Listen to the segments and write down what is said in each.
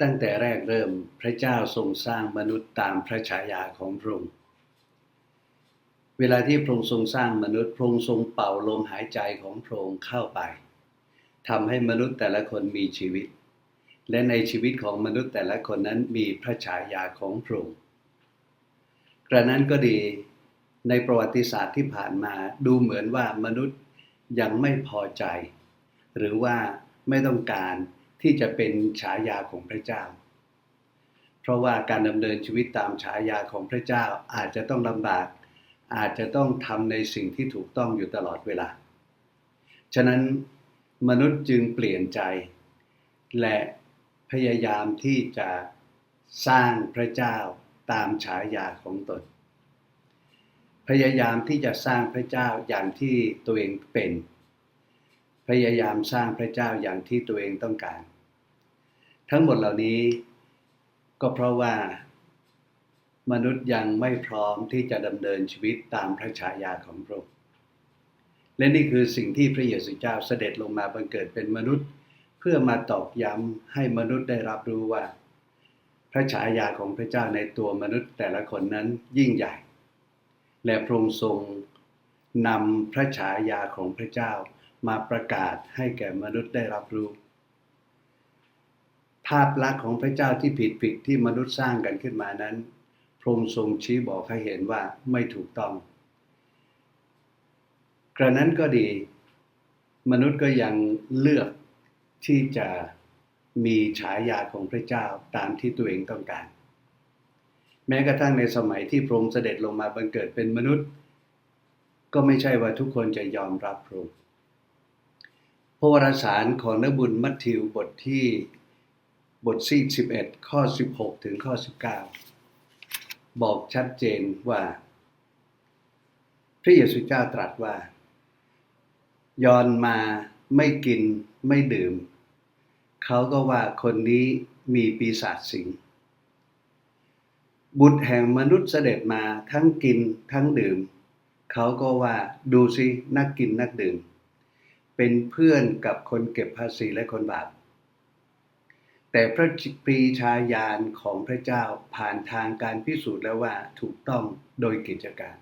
ตั้งแต่แรกเริ่มพระเจ้าทรงสร้างมนุษย์ตามพระฉายาของพระองค์ เวลาที่พระองค์ทรงสร้างมนุษย์พระองค์ทรงเป่าลมหายใจของพระองค์เข้าไปทำให้มนุษย์แต่ละคนมีชีวิต และในชีวิตของมนุษย์แต่ละคนนั้นมีพระฉายาของพระองค์กระนั้นก็ดีในประวัติศาสตร์ที่ผ่านมาดูเหมือนว่ามนุษย์ยังไม่พอใจ หรือว่าไม่ต้องการ ที่จะเป็นฉายาของพระเจ้า เพราะว่าการดำเนินชีวิตตามฉายาของพระเจ้าอาจจะต้องลำบาก อาจจะต้องทำในสิ่งที่ถูกต้องอยู่ตลอดเวลา ฉะนั้นมนุษย์จึงเปลี่ยนใจ และพยายามที่จะสร้างพระเจ้าตามฉายาของตน พยายามที่จะสร้างพระเจ้าอย่างที่ตัวเองเป็น พยายามสร้างพระเจ้าอย่างที่ตัวเองต้องการ ทั้งหมดเหล่านี้ ก็เพราะว่ามนุษย์ยังไม่พร้อมที่จะดำเนินชีวิตตามพระฉายาของพระองค์และนี่คือสิ่งที่พระเยซูเจ้าเสด็จลงมาบังเกิดเป็นมนุษย์ เพื่อมาตอกย้ำให้มนุษย์ได้รับรู้ว่า พระฉายาของพระเจ้าในตัวมนุษย์แต่ละคนนั้นยิ่งใหญ่ และพระองค์ทรงนำพระฉายาของพระเจ้ามาประกาศให้แก่มนุษย์ได้รับรู้ ภาพลักษณ์ของพระเจ้าที่ผิดผิดที่มนุษย์สร้างกันขึ้นมานั้น พระองค์ทรงชี้บอกให้เห็นว่าไม่ถูกต้อง กระนั้นก็ดี มนุษย์ก็ยังเลือกที่จะมีฉายาของพระเจ้าตามที่ตัวเองต้องการ แม้กระทั่งในสมัยที่พระองค์เสด็จลงมาบังเกิดเป็นมนุษย์ ก็ไม่ใช่ว่าทุกคนจะยอมรับพระองค์พระวรสารของนบุญมัทธิวบทที่ บทที่11 ข้อ 16 ถึงข้อ 19 บอกชัดเจนว่า พระเยซูเจ้าตรัสว่า ยอนมาไม่กินไม่ดื่ม เขาก็ว่าคนนี้มีปีศาจสิง บุตรแห่งมนุษย์เสด็จมาทั้งกินทั้งดื่ม เขาก็ว่าดูสินักกินนักดื่ม เป็นเพื่อนกับคนเก็บภาษีและคนบาป แต่พระปรีชาญาณของพระเจ้าผ่านทางการพิสูจน์แล้วว่าถูกต้องโดยกิจการ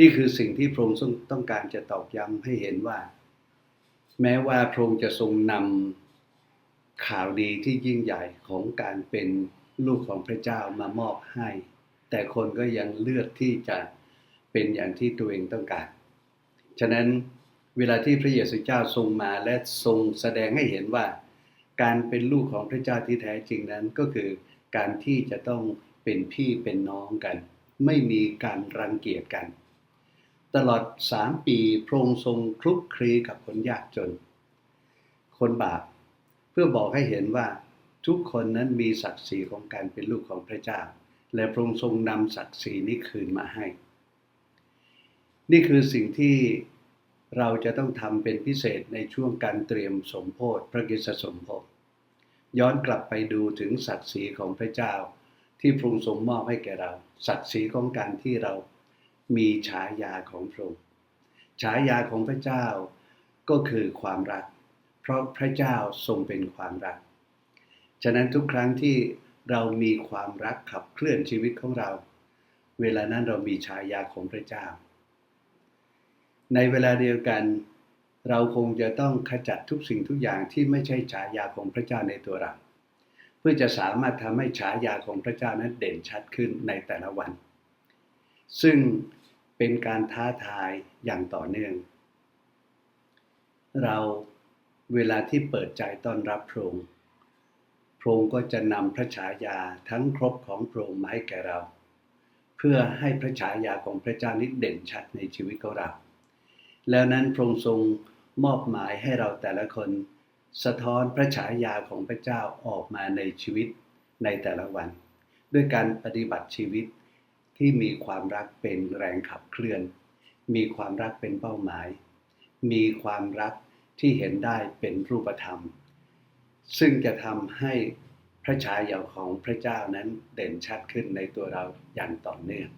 นี่คือสิ่งที่พระองค์ต้องการจะตอกย้ำให้เห็นว่า แม้ว่าพระองค์จะทรงนำข่าวดีที่ยิ่งใหญ่ของการเป็นลูกของพระเจ้ามามอบให้ แต่คนก็ยังเลือกที่จะเป็นอย่างที่ตัวเองต้องการ ฉะนั้นเวลาที่พระเยซูเจ้าทรงมาและทรงแสดงให้เห็นว่า การเป็นลูกของพระเจ้าที่แท้จริงนั้นก็คือการที่จะต้องเป็นพี่เป็นน้องกัน ไม่มีการรังเกียจกัน ตลอดสามปีพระองค์ทรงคลุกคลีกับคนยากจน คนบาปเพื่อบอกให้เห็นว่าทุกคนนั้นมีศักดิ์ศรีของการเป็นลูกของพระเจ้า และพระองค์ทรงนำศักดิ์ศรีนี้คืนมาให้ นี่คือสิ่งที่ เราจะต้องทำเป็นพิเศษในช่วงการเตรียมสมโพธิพระกิสสมโพธิย้อนกลับไปดูถึงศักดิ์ศรีของพระเจ้า ที่พระองค์ทรงมอบให้แก่เรา ศักดิ์ศรีของการที่เรามีฉายาของพระองค์ฉายาของพระเจ้าก็คือความรัก เพราะพระเจ้าทรงเป็นความรัก ฉะนั้นทุกครั้งที่เรามีความรักขับเคลื่อนชีวิตของเรา เวลานั้นเรามีฉายาของพระเจ้า ในเวลาเดียวกัน เราคงจะต้องขจัดทุกสิ่งทุกอย่างที่ไม่ใช่ฉายาของพระเจ้าในตัวเราเพื่อจะสามารถทำให้ฉายาของพระเจ้านั้นเด่นชัดขึ้นในแต่ละวัน ซึ่งเป็นการท้าทายอย่างต่อเนื่อง เราเวลาที่เปิดใจต้อนรับพระองค์พระองค์ก็จะนำพระฉายาทั้งครบของพระองค์มาให้แก่เรา เพื่อให้พระฉายาของพระเจ้านี้เด่นชัดในชีวิตของเรา แล้วนั้นพระองค์ทรงมอบหมายให้เราแต่ละคน สะท้อนพระฉายาของพระเจ้าออกมาในชีวิตในแต่ละวัน ด้วยการปฏิบัติชีวิตที่มีความรักเป็นแรงขับเคลื่อน มีความรักเป็นเป้าหมาย มีความรักที่เห็นได้เป็นรูปธรรม ซึ่งจะทำให้พระฉายาของพระเจ้านั้นเด่นชัดขึ้นในตัวเราอย่างต่อเนื่อง